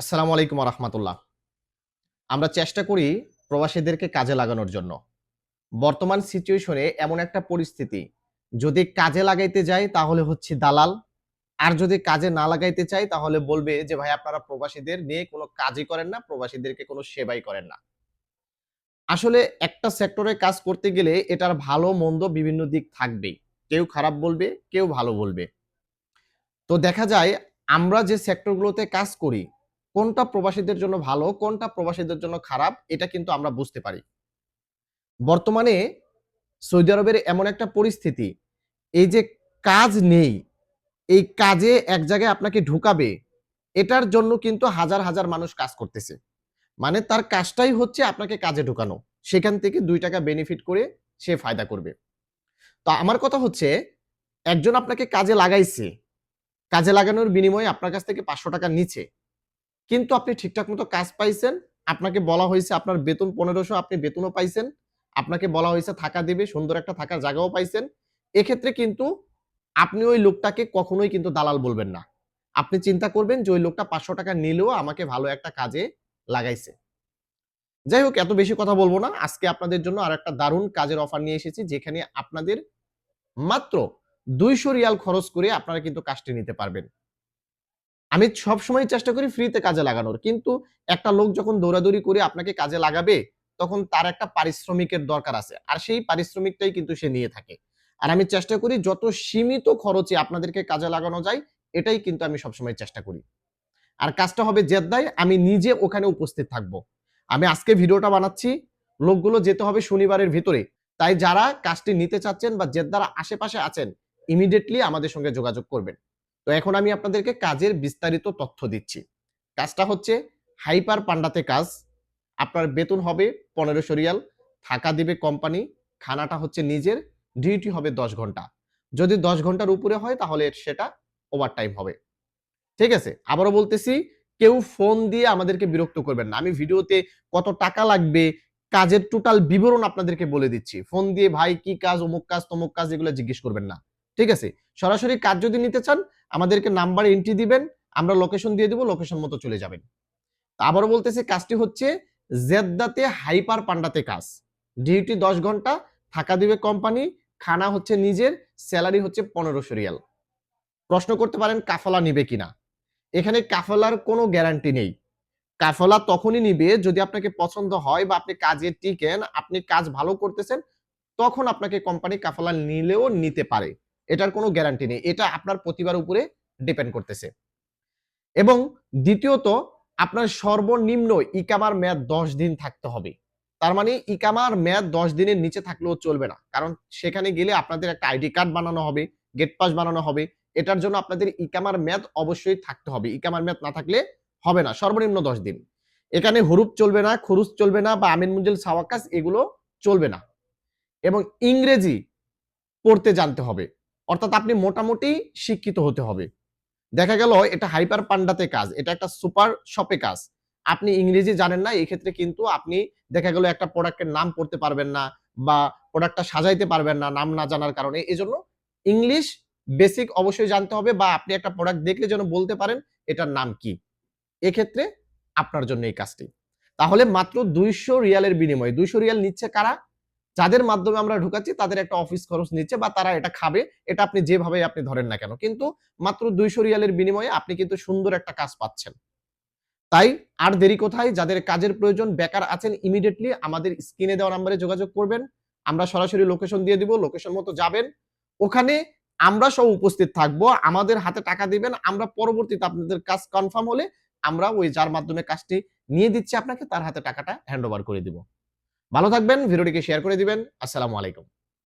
আসসালামু আলাইকুম রহমতুল্লাহ আমরা চেষ্টা করি প্রবাসীদেরকে কাজে লাগানোর জন্য। বর্তমান সিচুয়েশনে এমন একটা পরিস্থিতি, যদি কাজে লাগাইতে যাই তাহলে হচ্ছে দালাল, আর যদি কাজে না লাগাইতে চাই তাহলে বলবে যে, ভাই, আপনারা প্রবাসীদের নিয়ে কোনো কাজই করেন না, প্রবাসীদেরকে কোনো সেবাই করেন না। আসলে একটা সেক্টরে কাজ করতে গেলে এটার ভালো, মন্দ বিভিন্ন দিক থাকবেই। কেউ খারাপ বলবে, কেউ ভালো বলবে। তো দেখা যায়, আমরা যে সেক্টরগুলোতে কাজ করি কোনটা প্রবাসীদের জন্য ভালো, কোনটা প্রবাসীদের জন্য খারাপ, এটা কিন্তু আমরা বুঝতে পারি। বর্তমানে সৌদি আরবের এমন একটা পরিস্থিতি, এই যে কাজ নেই, এই কাজে এক জায়গায় আপনাকে ঢুকাবে, এটার জন্য কিন্তু হাজার হাজার মানুষ কাজ করতেছে। মানে তার কাজটাই হচ্ছে আপনাকে কাজে ঢুকানো, সেখান থেকে দুই টাকা বেনিফিট করে সে ফায়দা করবে। তো আমার কথা হচ্ছে, একজন আপনাকে কাজে লাগাইছে, কাজে লাগানোর বিনিময়ে আপনার কাছ থেকে পাঁচশো টাকা নিচে কিন্তু আপনি ঠিকঠাক মতো কাজ পাইছেন। আপনাকে বলা হয়েছে আপনার বেতন পনেরোশো, আপনি বেতনও পাইছেন। আপনাকে বলা হয়েছে থাকা দিবে, সুন্দর একটা থাকার জায়গাও পাইছেন। এক্ষেত্রে কিন্তু আপনি ওই লোকটাকে কখনোই কিন্তু দালাল বলবেন না। আপনি চিন্তা করবেন যে ওই লোকটা পাঁচশো টাকা নিলেও আমাকে ভালো একটা কাজে লাগাইছে। যাই হোক, এত বেশি কথা বলব না। আজকে আপনাদের জন্য আর একটা দারুণ কাজের অফার নিয়ে এসেছি, যেখানে আপনাদের মাত্র দুইশো রিয়াল খরচ করে আপনারা কিন্তু কাজটি নিতে পারবেন। আমি সবসময় চেষ্টা করি ফ্রিতে কাজে লাগানোর। কিন্তু একটা লোক যখন দৌড়াদৌড়ি করে আপনাকে কাজে লাগাবে, তখন তার একটা পারিশ্রমিকের দরকার আছে। আর সেই পারিশ্রমিকটাই কিন্তু সে নিয়ে থাকে। আর আমি চেষ্টা করি যত সীমিত খরচে আপনাদেরকে কাজে লাগানো যায়, এটাই কিন্তু আমি সবসময় চেষ্টা করি। আর কাজটা হবে জেদ্দায়, আমি নিজে ওখানে উপস্থিত থাকব। আমি আজকে ভিডিওটা বানাচ্ছি, লোকগুলো যেতে হবে শনিবারের ভিতরে। তাই যারা কাজটি নিতে চাচ্ছেন বা জেদ্দার আশেপাশে আছেন ইমিডিয়েটলি আমাদের সঙ্গে যোগাযোগ করবেন। তো এখন আমি আপনাদেরকে কাজের বিস্তারিত তথ্য দিচ্ছি। কাজটা হচ্ছে হাইপার পান্ডাতে কাজ। আপনার বেতন হবে পনেরোশো রিয়াল, থাকা দিবে কোম্পানি, খানাটা হচ্ছে নিজের ডিউটি হবে দশ ঘণ্টা। যদি দশ ঘণ্টার উপরে হয় তাহলে সেটা ওভার টাইম হবে। ঠিক আছে, আবারও বলতেছি, কেউ ফোন দিয়ে আমাদেরকে বিরক্ত করবেন না। আমি ভিডিওতে কত টাকা লাগবে, কাজের টোটাল বিবরণ আপনাদেরকে বলে দিচ্ছি। ফোন দিয়ে, ভাই, কি কাজ? অমুক কাজ, তমুক কাজ, এগুলো জিজ্ঞেস করবেন না। ঠিক আছে সরাসরি কাজ যদি নিতে চান, আমাদেরকে নাম্বার এন্ট্রি দিবেন, আমরা লোকেশন দিয়ে দিব লোকেশন মতো চলে যাবেন। আবারও বলতেছি, কাজটি হচ্ছে জেদ্দাতে হাইপার পান্ডাতে কাজ। ডিউটি দশ ঘণ্টা, থাকা দিবে কোম্পানি খানা হচ্ছে নিজের স্যালারি হচ্ছে পনেরোশো রিয়াল। প্রশ্ন করতে পারেন, কাফলা নিবে কিনা? এখানে কাফলার কোনো গ্যারান্টি নেই। কাফলা তখনই নিবে যদি আপনাকে পছন্দ হয় বা আপনি কাজে টিকেন, আপনি কাজ ভালো করতেছেন, তখন আপনাকে কোম্পানি কাফলা নিলেও নিতে পারে। এটার কোনো গ্যারান্টি নেই। এটা আপনার প্রতিভার উপরে ডিপেন্ড করতেছে। এবং দ্বিতীয়ত, আপনার সর্বনিম্ন ইকামার মেয়াদ দশ দিন থাকতে হবে। তার মানে ইকামার মেয়াদ দশ দিনের নিচে থাকলেও চলবে না। কারণ সেখানে গেলে আপনাদের একটা আইডি কার্ড বানানো হবে গেট পাস বানানো হবে। এটার জন্য আপনাদের ইকামার মেয়াদ অবশ্যই থাকতে হবে। ইকামার মেয়াদ না থাকলে হবে না। সর্বনিম্ন দশ দিন। এখানে হরুপ চলবে না খরুচ চলবে না বা আমিন মুঞ্জিল সাওয়াকাস এগুলো চলবে না। এবং ইংরেজি পড়তে জানতে হবে। অর্থাৎ আপনি মোটামুটি শিক্ষিত হতে হবে। দেখা গেল এটা হাইপার পান্ডাতে কাজ, এটা একটা সুপার শপে কাজ। আপনি ইংরেজি জানেন না এই ক্ষেত্রে কিন্তু আপনি দেখা গেল একটা প্রোডাক্টের নাম পড়তে পারবেন না বা প্রোডাক্টটা সাজাইতে পারবেন না নাম না জানার কারণে। এজন্য ইংলিশ বেসিক অবশ্যই জানতে হবে বা আপনি একটা প্রোডাক্ট দেখলে যেন বলতে পারেন এটার নাম কি। এক্ষেত্রে আপনার জন্য এই কাজটি। তাহলে মাত্র দুইশো রিয়ালের বিনিময়ে, দুইশো রিয়াল নিচ্ছে কারা? যাদের মাধ্যমে আমরা ঢুকাচ্ছি, তাদের একটা অফিস খরচ নিচ্ছে বা তারা এটা খাবে, এটা আপনি যেভাবে আপনি ধরেন না কেন। কিন্তু মাত্র দুইশো রিয়ালের বিনিময়ে আপনি কিন্তু সুন্দর একটা কাজ পাচ্ছেন। তাই আর দেরি কোথায়? যাদের কাজের প্রয়োজন, বেকার আছেন ইমিডিয়েটলি আমাদের স্ক্রিনে দেওয়া নাম্বারে যোগাযোগ করবেন। আমরা সরাসরি লোকেশন দিয়ে দিব লোকেশন মতো যাবেন। ওখানে আমরা সব উপস্থিত থাকব, আমাদের হাতে টাকা দিবেন। আমরা পরবর্তীতে আপনাদের কাজ কনফার্ম হলে আমরা ওই যার মাধ্যমে কাজটি নিয়ে দিচ্ছি আপনাকে, তার হাতে টাকাটা হ্যান্ড ওভার করে দিব। ভালো থাকবেন ভিডিওটিকে শেয়ার করে দিবেন। আসসালামু আলাইকুম।